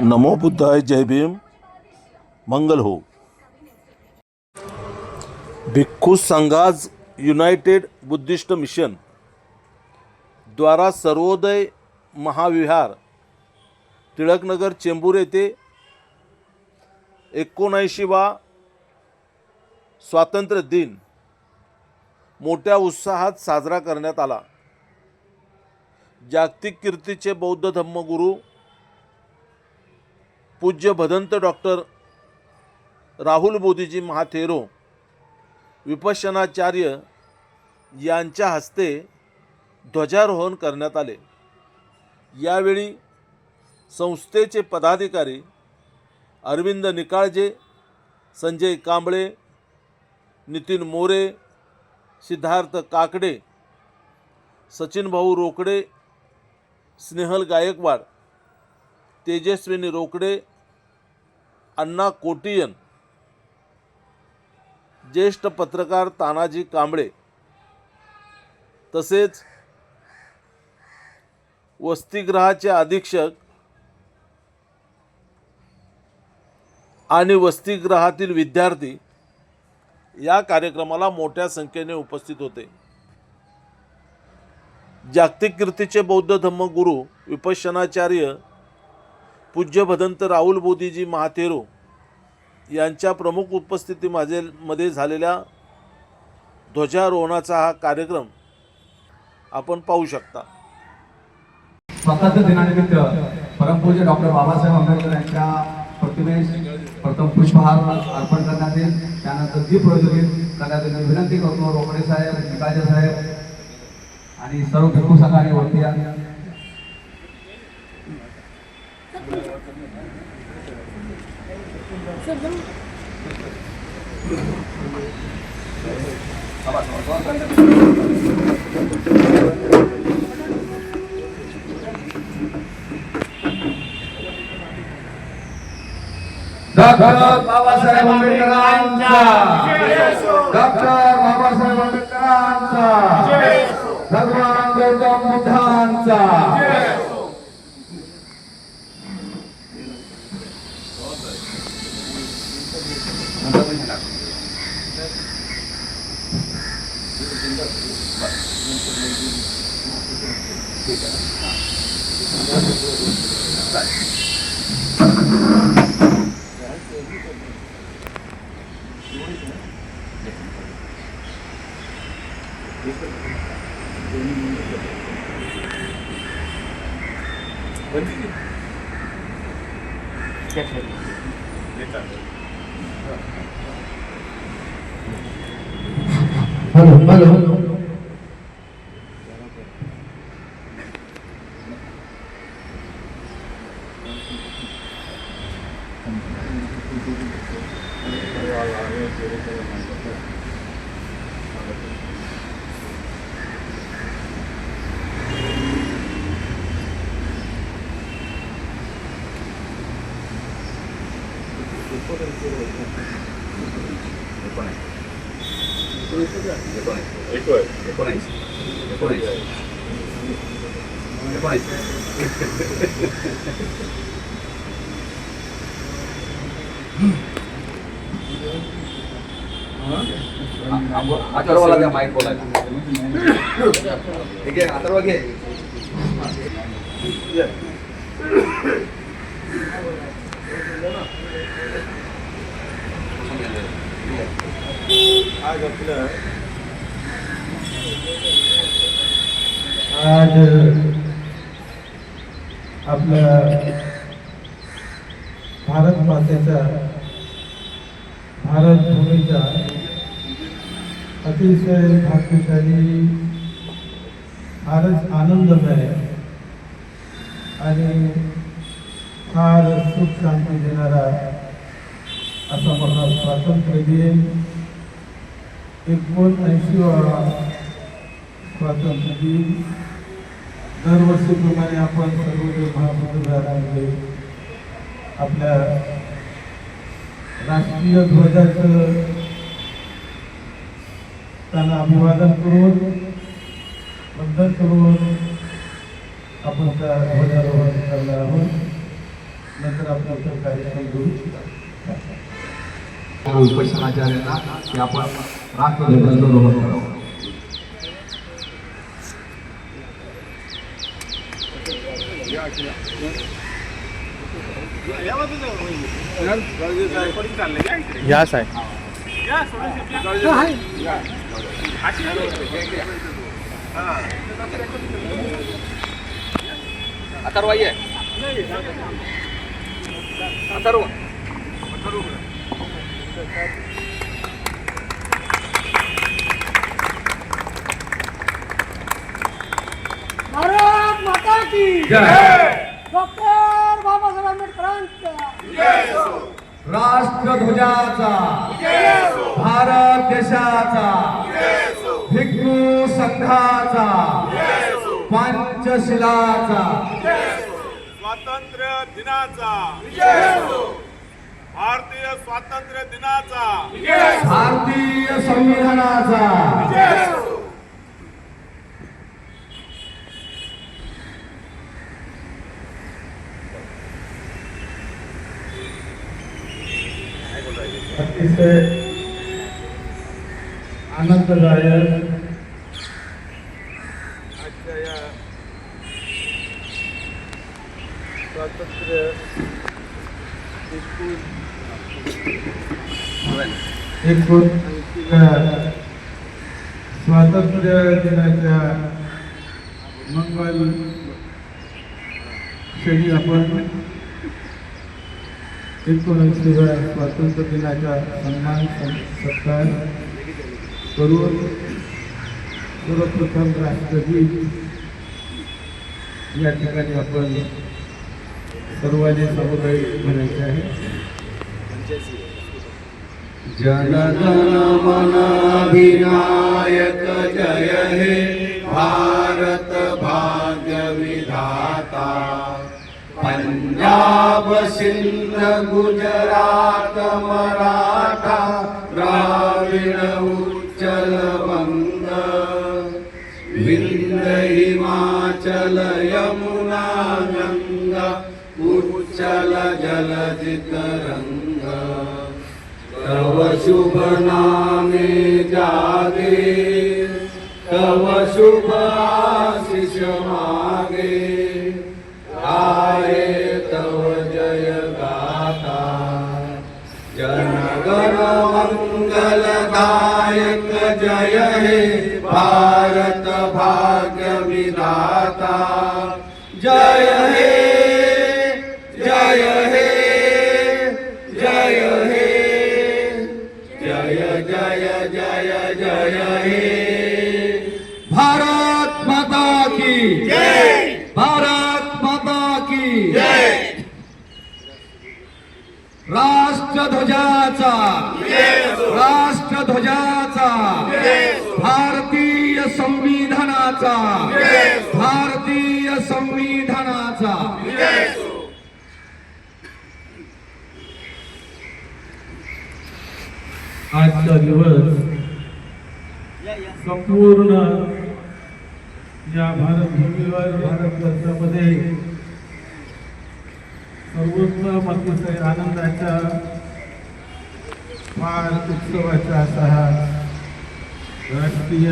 नमो बुद्धाय जय भीम मंगल हो। भिक्खू संघाज United Buddhist mission द्वारा सर्वोदय महाविहार टिळकनगर चेंबूर येथे एकोणऐंशीवा स्वातंत्र्य दिन मोठ्या उत्साहात साजरा करण्यात आला. जागतिक कीर्तीचे बौद्ध धम्मगुरू पूज्य भदंत डॉक्टर राहुल मोदीजी महाथेरो विपशनाचार्य यांच्या हस्ते ध्वजारोहण करण्यात आले. यावेळी संस्थेचे पदाधिकारी अरविंद निकाळजे संजय कांबळे नितीन मोरे सिद्धार्थ काकडे सचिन भाऊ रोकडे स्नेहल गायकवाड तेजस्विनी रोकडे अण्णा कोटियन ज्येष्ठ पत्रकार तानाजी कांबळे तसेच वसतिगृहाचे अधीक्षक आणि वसतिगृहातील विद्यार्थी या कार्यक्रमाला मोठ्या संख्येने उपस्थित होते. जागतिक कीर्तीचे बौद्ध धम्मगुरू विपशनाचार्य पूज्य भदंत राहुल बोधीजी महातेरो यांच्या प्रमुख उपस्थिती माझे मध्ये झालेल्या ध्वजारोहणाचा हा कार्यक्रम आपण पाहू शकता. स्वातंत्र्य दिनानिमित्त परमपूज्य डॉक्टर बाबासाहेब आंबेडकर यांच्या प्रतिमेस प्रथम पुष्पहार अर्पण करण्यात येईल. त्यानंतर दीप प्रज्वलित करण्यात येईल. विनंती करतो रोकडे साहेब निकाजे साहेब आणि सर्व भिक्खू सकाळी वरती या डॉक्टर बाबासाहेब आंबेडकरांचा डॉक्टर बाबासाहेब आंबेडकरांचा भगवान गौतम बुद्धांचा हॅलो हॅलो. अथर्वला द्या माईक बोलायला ठीक आहे अथर्व घे आज आपल्या भारत मातेचा भारत भूमीचा अतिशय भाग्यशाली फारच आनंदमय आणि फार सुख शांती देणारा असा मला स्वातंत्र्य दिन वाळा स्वातंत्र्य दिन. दरवर्षीप्रमाणे आपण सर्वजण महापुरुषांमध्ये आपल्या राष्ट्रीय ध्वजाचं त्यांना अभिवादन करून वंदन करून आपण त्या ध्वजारोहण करणार आहोत. नंतर आपण इतर कार्यक्रम घेऊ उपोषणाचार्यांना की आपण राष्ट्रध्वजाचं रोहन करावं यास आहे अथर्व ये अथर्व. भारत माता की डॉक्टर बाबासाहेब आंबेडकरांच्या. राष्ट्रध्वजाचा. भारत देशाचा. भिक्खू संघाचा. पंचशिलाचा. स्वातंत्र्य दिनाचा. भारतीय स्वातंत्र्य दिनाचा. भारतीय संविधानाचा. अतिशय आनंददायक आजच्या या स्वातंत्र्य एकूण एकूण स्वातंत्र्य दिनाच्या मंगल क्षणी आपण एकोणऐंशीव्या स्वातंत्र्य दिनाचा सन्मान सत्कार करून सर्वप्रथम राष्ट्रगीत या ठिकाणी आपण सर्वांनी सामुदायिक म्हणायचे आहे. जनगण मन विनायक जय हे भारत भाग्य विधाता पंजाब सिंध गुजरात मराठा द्राविड उच्चल बंग। विंद हिमाचल यमुना गंगा उच्चल जलधित रंग। शुभ नामे जागे। तव शुभ जय जय जय जय हे. भारत माता की जय। भारत माता की जय। राष्ट्रध्वजाचा राष्ट्रध्वजाचा भारतीय संविधानाचा भारतीय संविधानाचा आजचा दिवस संपूर्ण या भारत भूमीवर भारतवर्षामध्ये सर्वोत्तम अतिशय आनंदाच्या फार उत्सवाचा असा हा राष्ट्रीय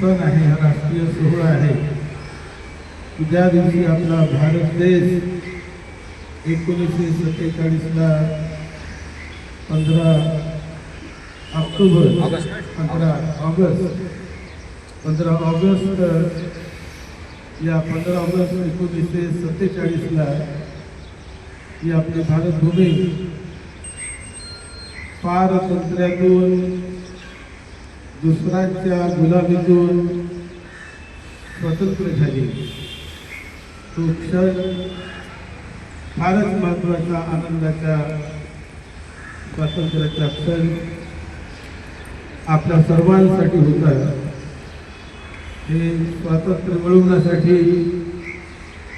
सण आहे हा राष्ट्रीय सोहळा आहे. ज्या दिवशी आपला भारत देश एकोणीसशे सत्तेचाळीसला पंधरा ऑक्टोबर पंधरा ऑगस्ट पंधरा ऑगस्ट या पंधरा ऑगस्ट एकोणीसशे सत्तेचाळीसला ही आपली भारतभूमी पारतंत्र्यातून दुसऱ्यांच्या गुलामीतून स्वतंत्र झाली. तो क्षण फारच महत्त्वाचा आनंदाचा स्वातंत्र्याचा क्षण. आपल्या सर्वांसाठी होता हे स्वातंत्र्य मिळवण्यासाठी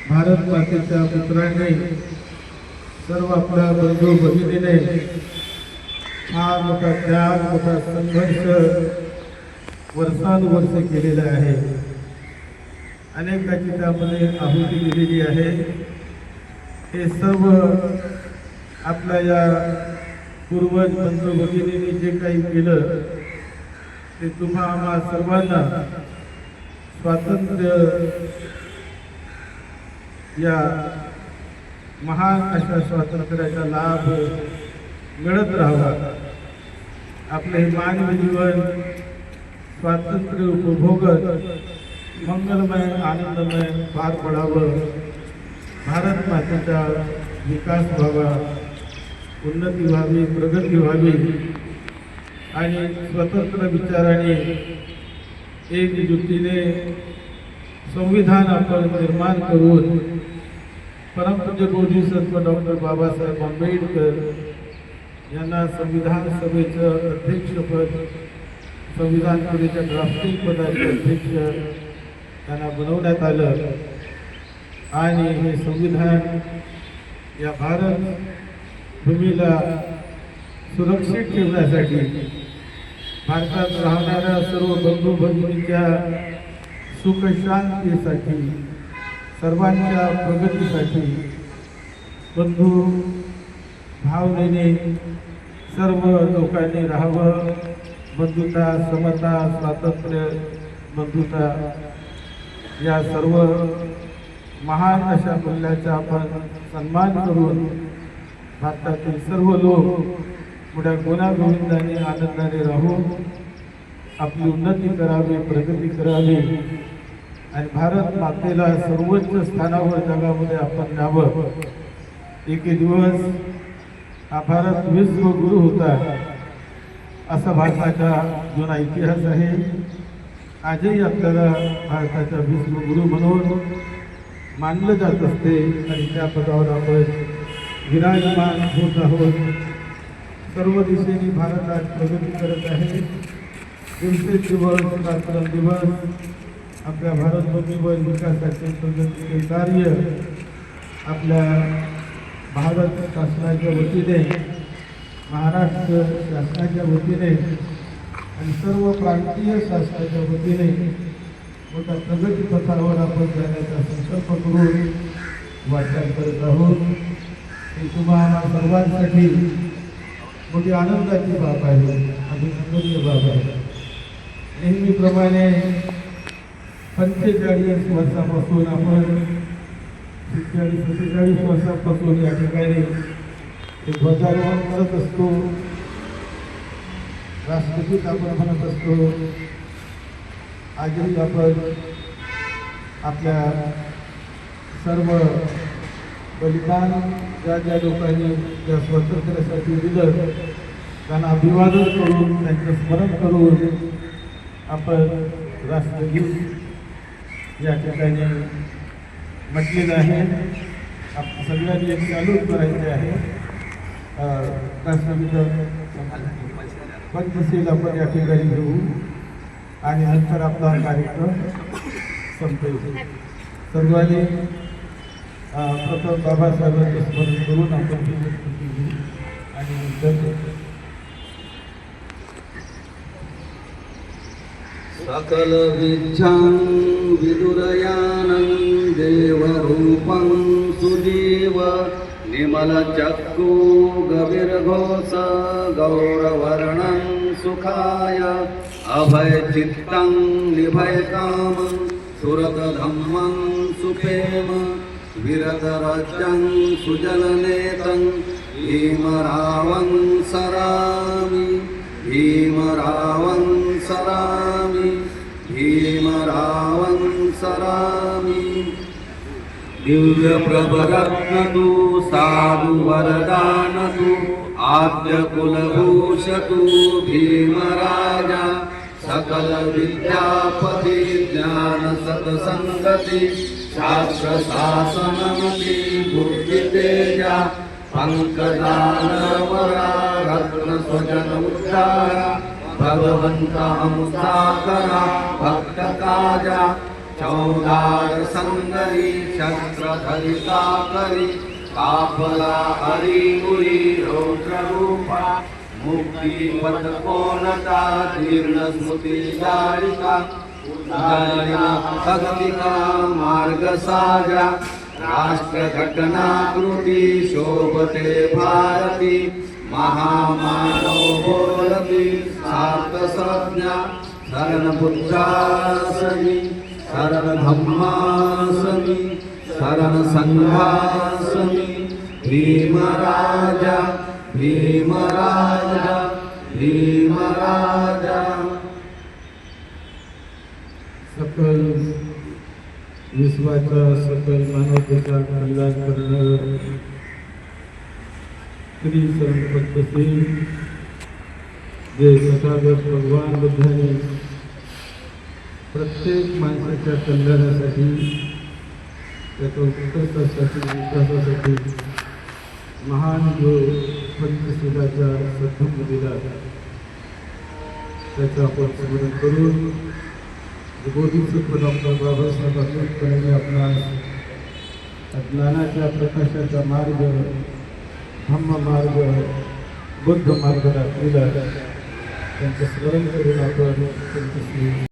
भारत मातेच्या पुत्रांनी सर्व आपल्या बंधू भगिनीने फार मोठा त्याग मोठा संघर्ष वर्षानुवर्ष केलेला आहे. अनेकाची त्यामध्ये आहुती दिलेली आहे. हे सर्व आपल्या या पूर्वज बंधू भगिनींनी जे काही केलं ते तुम्हा आम्हा सर्वांना स्वातंत्र्य या महान अशा स्वातंत्र्याचा लाभ मिळत राहावा. आपले हे मानवी जीवन स्वातंत्र्य उपभोगत मंगलमय आनंदमय पार पडावं. भारत मातेचा विकास व्हावा. उन्नती व्हावी प्रगती व्हावी. आणि स्वतंत्र विचाराने एकजुटीने संविधान आपण निर्माण करून परमपूज्य बोधिसत्व डॉक्टर बाबासाहेब आंबेडकर यांना संविधान सभेचं अध्यक्षपद संविधान सभेच्या ड्राफ्टिंग पदाचे अध्यक्ष त्यांना बनवण्यात आलं. आणि हे संविधान या भारत भूमीला सुरक्षित ठेवण्यासाठी भारतात राहणाऱ्या सर्व बंधू भगिनीच्या सुखशांतीसाठी सर्वांच्या प्रगतीसाठी बंधू भावनेने सर्व लोकांनी राहावं. बंधुता समता स्वातंत्र्य बंधुता या सर्व महान अशा मूल्याचा आपण सन्मान करून भारतातील सर्व लोक पुढ्या गुणागोविंदाने आनंदाने राहून आपली उन्नती करावी प्रगती करावी. आणि भारत मातेला सर्वोच्च स्थानावर जगामध्ये आपण न्यावं. एके दिवस हा भारत विश्वगुरु होता असा भारताचा जुना इतिहास आहे. आजही आपल्याला भारताचा विश्वगुरु म्हणून मानलं जात असते. आणि त्या पदावर आपण विराजमान होत आहोत. सर्व दिशेने भारत आज प्रगती करत आहे. दिवसेदिवस रात्रंदिवस आपल्या भारतभूमीवर विकासाचे प्रगतीचे कार्य आपल्या भारत शासनाच्या वतीने महाराष्ट्र शासनाच्या वतीने आणि सर्व प्रांतीय शासनाच्या वतीने मोठ्या प्रगतीपथावर आपण जाण्याचा संकल्प करून वाटचाल करत आहोत. हे तुम्हाला सर्वांसाठी मोठी आनंदाची बाब आहे. अभिनंदनीय बाब आहे. नेहमीप्रमाणे पंचेचाळीस वर्षापासून आपण सत्तेचाळीस सत्तेचाळीस वर्षापासून या ठिकाणी ध्वजारोहण करत असतो. राष्ट्रगीत आपण म्हणत असतो. आजही आपण आपल्या सर्व बलिदान ज्या ज्या लोकांनी त्या स्वातंत्र्यासाठी दिलं त्यांना अभिवादन करून त्यांचं स्मरण करून आपण राष्ट्रगीत या ठिकाणी म्हटलेलं आहे आप सगळ्यांनी एक चालू करायचे आहे. राष्ट्रगीत पंचशील आपण या ठिकाणी घेऊ. आणि नंतर आपला कार्यक्रम संपेल. सर्वांनी प्रथम बाबासाहेबांचं स्मरण करून आपण ही प्रस्तुती घेऊ आणि नंतर सकल विद्यां विदुरयानं देवरूपं सुदेव निमलचक्षु गविर्घोष गौरवर्णं सुखाय अभयचित्तं निभयकामं सुरतधम्मं सुपेम विरतराज्यं सुजलनेतं भीमरावं सरामि भीमरावं सरामि भीमरावं सरामि। दिव्यप्रभरत्नतु साधु वरदानतु आद्यकुलभूषतु भीमराजा सकल विद्यापति ज्ञान सत्सङ्गति शास्त्रशासनमति बुद्धितेजा पङ्कजानवरा रत्नस्वजन उद्धारा भगवन्ता मुक्ताकरा भक्तकाजा चौदार संगरी शस्त्रधरिता करी काफला हरिमुरी रौद्ररूपा। मुक्ती पथ कोणता जीर्ण स्मृती जारिका। भक्तिका मार्ग साजा राष्ट्रघटनाकृती शोभते भारती। महामानव बोलती सार्थ संज्ञा। शरण बुद्धासनी शरण धम्मासनी शरण संघासनी भीमराजा। भीमराजा भीमराजा सकल विश्वाचा सकल मानवतेचा कल्याण करणं श्री संत सिंग जे तथागत भगवान बुद्धाने. प्रत्येक माणसाच्या कल्याणासाठी त्याच्या उत्कर्षासाठी विकासासाठी महान योग पंचशिलाचा सद्धम दिला त्याचं आपण स्मरण करून बोधिसत्व डॉक्टर बाबासाहेब आंबेडकरांनी आपला ज्ञानाच्या प्रकाशाचा मार्ग धम्म मार्ग बुद्ध मार्ग दाखविला. त्यांचं स्मरण करून आपण